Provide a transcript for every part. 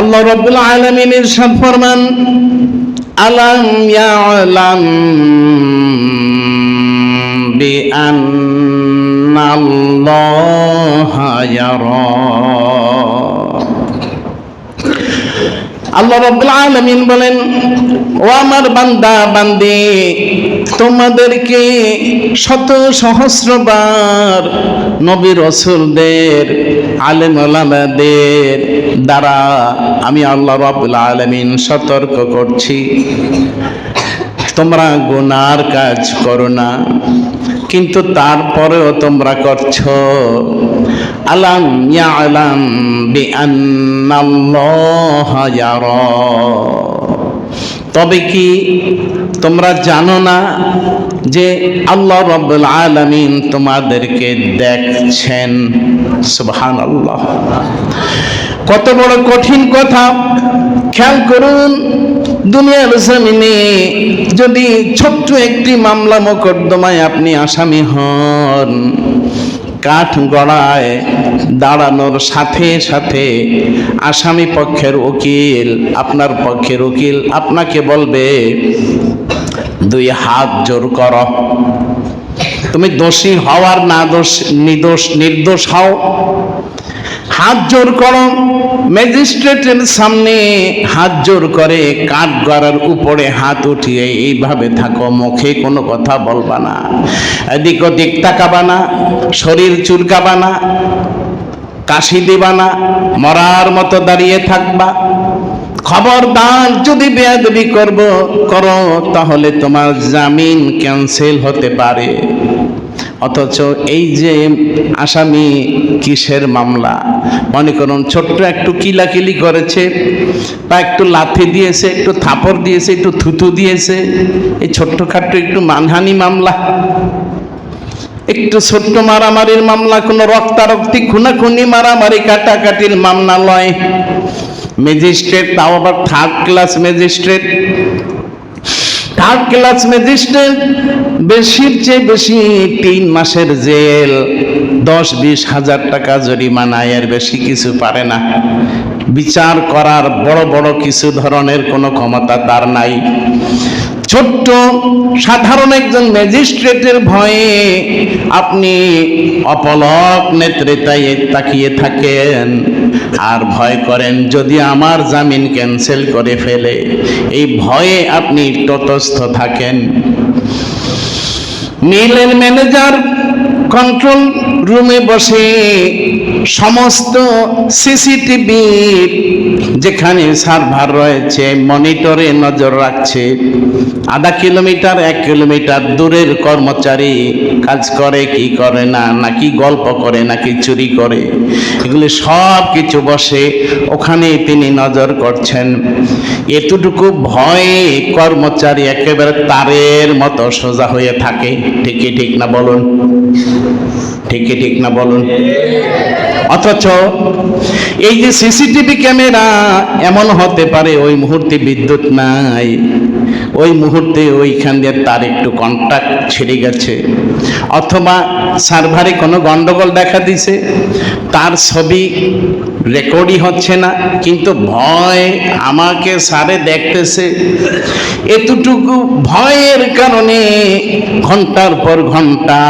আল্লাহ রব্বুল আলামিন ইরশাদ ফরমান আলাম ইয়ালাম বিআন্নাল্লাহা ইয়ারা। আল্লাহ রব্বুল আলামিন বলেন, ও আমার বান্দা, বান্দি, তোমাদেরকে শত সহস্রবার নবী রসুলদের, আলেম ওলামাদের দ্বারা আমি আল্লাহ রব্বুল আলামিন সতর্ক করছি। তোমরা গুনার কাজ করো না। কিন্তু তারপরেও তোমরা করছ। আলাম ইয়ালাম বিআন্নাল্লাহা ইয়ারা। তবে কি তোমরা জানো না যে আল্লাহ রব্বুল আলামিন তোমাদেরকে দেখছেন? সুবহানাল্লাহ। কত বড় কঠিন কথা। খেয়াল করুন দুনিয়ার জমিনে যদি ছোট্ট একটি মামলা মোকদ্দমায় আপনি আসামি হন, কাঠ গড়ায় দাঁড়ানোর সাথে সাথে আসামি পক্ষের উকিল, আপনার পক্ষের উকিল আপনাকে বলবে, দুই হাত জোর কর। তুমি দোষী হওয়ার না দোষ নির্দোষ নির্দোষ হও। হাত জোর করো। ম্যাজিস্ট্রেটের সামনে হাত জোর করে কাঠ গড়ার উপরে হাত উঠিয়ে এইভাবে থাকো, মুখে কোনো কথা বলবা না। এদিক ওদিক তাকাবা না, শরীর চুলকাবা না, কাশি দিবা না, মরার মতো দাঁড়িয়ে থাকবা। খবরদার যদি বেয়াদবি করব, করো, তাহলে তোমার জামিন ক্যান্সেল হতে পারে। অথচ এই যে আসামি কিসের মামলা? মনে করুন, ছোট্ট একটু কিলাকিলি করেছে, বা একটু লাথি দিয়েছে, একটু থাপড় দিয়েছে, একটু থুতু দিয়েছে, এই ছোট্ট ছোট্টখাট্ট একটু মানহানি মামলা। একটু ছোট্ট মারামারির মামলা, কোনো রক্তারক্তি, খুনাখুনি, মারামারি, কাটাকাটির মামলা লয়। ম্যাজিস্ট্রেট, তাও আবার third class magistrate. Third class magistrate, বেশির চেয়ে বেশি তিন মাসের জেল, দশ বিশ হাজার টাকা জরিমানা, এর বেশি কিছু পারে না। বিচার করার বড় বড় কিছু ধরনের কোনো ক্ষমতা তার নাই। ছোট্ট সাধারণ একজন ম্যাজিস্ট্রেটের ভয়ে আপনি অপলক নেত্রেতায় তাকিয়ে থাকেন। আর ভয় করেন যদি আমার জামিন ক্যান্সেল করে ফেলে। এই ভয়ে আপনি তটস্থ থাকেন। মিলের ম্যানেজার কন্ট্রোল রুমে বসে সমস্ত সিসিটিভি যেখানে সার্ভার রয়েছে, মনিটরে নজর রাখছে। আধা কিলোমিটার, এক কিলোমিটার দূরের কর্মচারী কাজ করে, কি করে না, নাকি গল্প করে, নাকি চুরি করে। এগুলি সব কিছু বসে ওখানে তিনি নজর করছেন। এতটুকু ভয়ে কর্মচারী একেবারে তারের মতো সোজা হয়ে থাকে। ঠিকই ঠিক না বলুন? ঠিকই ঠিক না বলুন? অথচ এই যে সিসিটিভি ক্যামেরা এমন হতে পারে, ওই মুহূর্তে বিদ্যুৎ নাই। ওই মুহূর্তে ওইখান দিয়ে তার একটু কন্ট্যাক্ট ছেড়ে গেছে। অথবা সার্ভারে কোনো গন্ডগোল দেখা দিছে তার ছবি রেকর্ডই হচ্ছে না, কিন্তু ভয় আমাকে সারে দেখতেছে। এতটুকু ভয়ের কারণে ঘণ্টার পর ঘণ্টা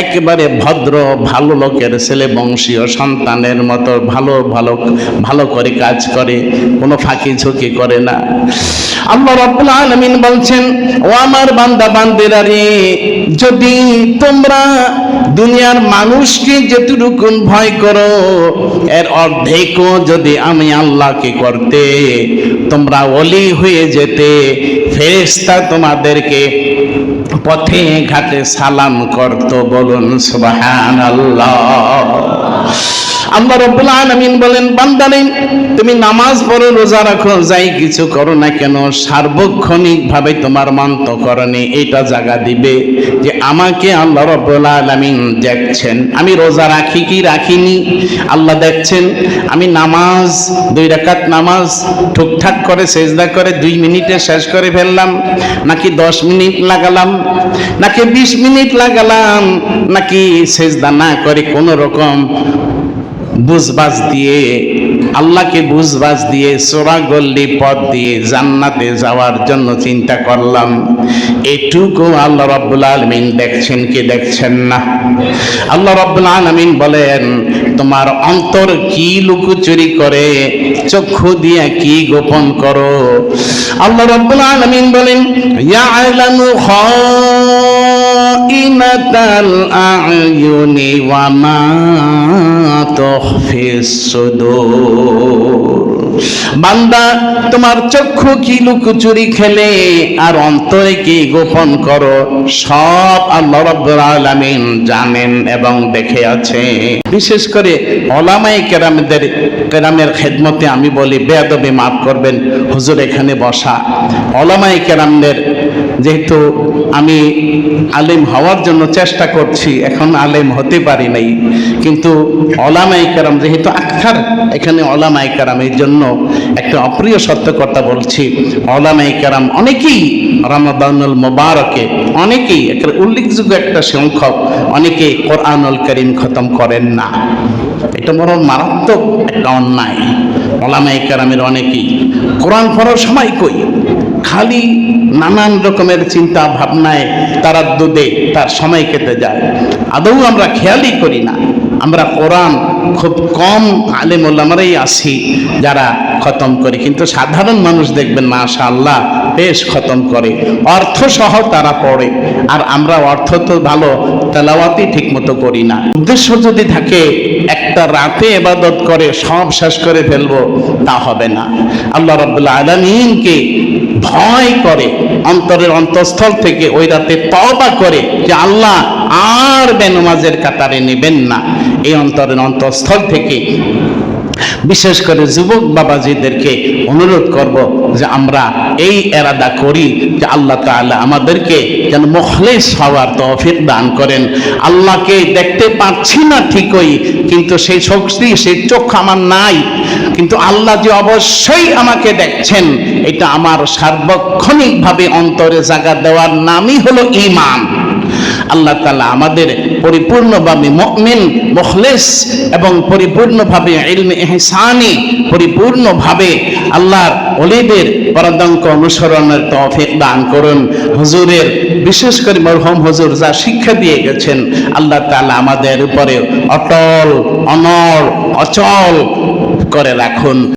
একেবারে ভদ্র, ভালো লোকের ছেলে বংশীয় সন্তানের মতো ভালো ভালো ভালো করে কাজ করে, কোনো ফাঁকি ঝুঁকি করে না। আল্লাহ রাব্বুল আলামিন বলছেন, ও আমার বান্দা বান্দেরা রে যদি তোমরা দুনিয়ার মানুষকে যেটুকু ভয় করো, এর অর্ধেকও যদি আমি আল্লাহকে করতে, তোমরা অলি হয়ে যেতে, ফেরেশতা তোমাদেরকে পথে ঘাটে সালাম করত বলুন সুবহানাল্লাহ। আল্লাহ রব্বুল আলামিন বলেন, বান্দারে, তুমি নামাজ পড়ো, রোজা রাখো, যাই কিছু করো না কেন সার্বক্ষণিক ভাবে তোমার মান্ত করণে এটা জায়গা দিবে যে আমাকে আল্লাহ রব্বুল আলামিন দেখছেন। আমি রোজা রাখি কি রাখিনি? আল্লাহ দেখছেন, আমি নামাজ, দুই রাকাত নামাজ ঠুকঠাক করে সেজদা করে দুই মিনিটে শেষ করে ফেললাম, নাকি দশ মিনিট লাগালাম, নাকি বিশ মিনিট লাগালাম, নাকি সেজদা না করে কোনো রকম বুঝবাজ দিয়ে, আল্লাহকে বুঝবাজ দিয়ে, সোরা গল্লি পথ দিয়ে জান্নাতে যাওয়ার জন্য চিন্তা করলাম। এটুকু আল্লাহ রব্বুল আলমিন দেখছেন কি দেখছেন না? আল্লাহ রব্বুল আলমিন বলেন, তোমার অন্তর কি লুকোচুরি করে, চক্ষু দিয়ে কি গোপন করো? আল্লাহ রব্বুল আলমিন বলেন ইয়া ইয়ালামু খাইনাতাল আয়ুনি ওয়া মা তুখফিস সুদূর বান্দা, তোমার চক্ষু কি লুকুচুরি খেলে? আর অন্তরে কি গোপন করো? সব আল্লাহ রাব্বুল আলামিন জানেন এবং দেখে আছে। বিশেষ করে ওলামাই কেরামদের, কেরামের খেদমতে আমি বলি, বেয়াদবি মাফ করবেন। হুজুর এখানে বসা। ওলামাই কেরামদের যেহেতু আমি আলেম হওয়ার জন্য চেষ্টা করছি, এখন আলেম হতে পারি নাই। কিন্তু ওলামাই কেরাম যেহেতু আখার এখানে ওলামাই কেরাম এই জন্য একটা অপ্রিয় সত্য কথা বলছি। ওলামাই কেরাম অনেকেই রমাদানুল মোবারকে, অনেকেই একটা উল্লেখযোগ্য একটা সংখ্যক, অনেকে কোরআনুল করিম খতম করেন না। এটা বড় মারাত্মক। একটা অন্যায় ওলামাই কারামের অনেকেই। কোরআন পড়ার সময় কই? খালি নানান রকমের চিন্তা ভাবনায় তারা দুধে তার সময় কেটে যায়। আদৌ আমরা খেয়ালই করি না। আমরা কোরআন খুব কম আলেম ওলামারাই আছি যারা খতম করি। কিন্তু সাধারণ মানুষ দেখবেন মাশা আল্লাহ বেশ খতম করে অর্থ সহ তারা পড়ে। আর আমরা অর্থ তো ভালো তেলাওয়াতি ঠিক মতো করি না। উদ্দেশ্য যদি থাকে, একটা রাতে এবাদত করে, সব শেষ করে ফেলব, তা হবে না। আল্লাহ রব্বুল্লাহ আলমিনকে ভয় করে, অন্তরের অন্তঃস্থল থেকে ওই রাতে তবা করে যে আল্লাহ আর বেনমাজের কাতারে নেবেন না। এই অন্তরের অন্তঃস্থল থেকে বিশেষ করে যুবক বাবাজিদেরকে অনুরোধ করব যে আমরা এই এরাদা করি যে আল্লাহ তাআলা আমাদেরকে যেন মখলেস হওয়ার তৌফিক দান করেন। আল্লাহকে দেখতে পাচ্ছি না ঠিকই, কিন্তু সেই শক্তি, সেই চোখ আমার নাই। কিন্তু আল্লাহ যে অবশ্যই আমাকে দেখছেন, এটা আমার সার্বক্ষণিকভাবে অন্তরে জায়গা দেওয়ার নামই হলো ইমান আল্লাহ তালা আমাদের পরিপূর্ণভাবে মমিন, মখলেস এবং পরিপূর্ণভাবে ইলমে এহসানি পরিপূর্ণভাবে আল্লাহর অলিদের পরাদঙ্ক অনুসরণের তৌফিক দান করুন। হুজুরের বিশেষ করে মরহম হুজুর যা শিক্ষা দিয়ে গেছেন, আল্লাহ তালা আমাদের উপরে অটল অনর অচল করে রাখুন।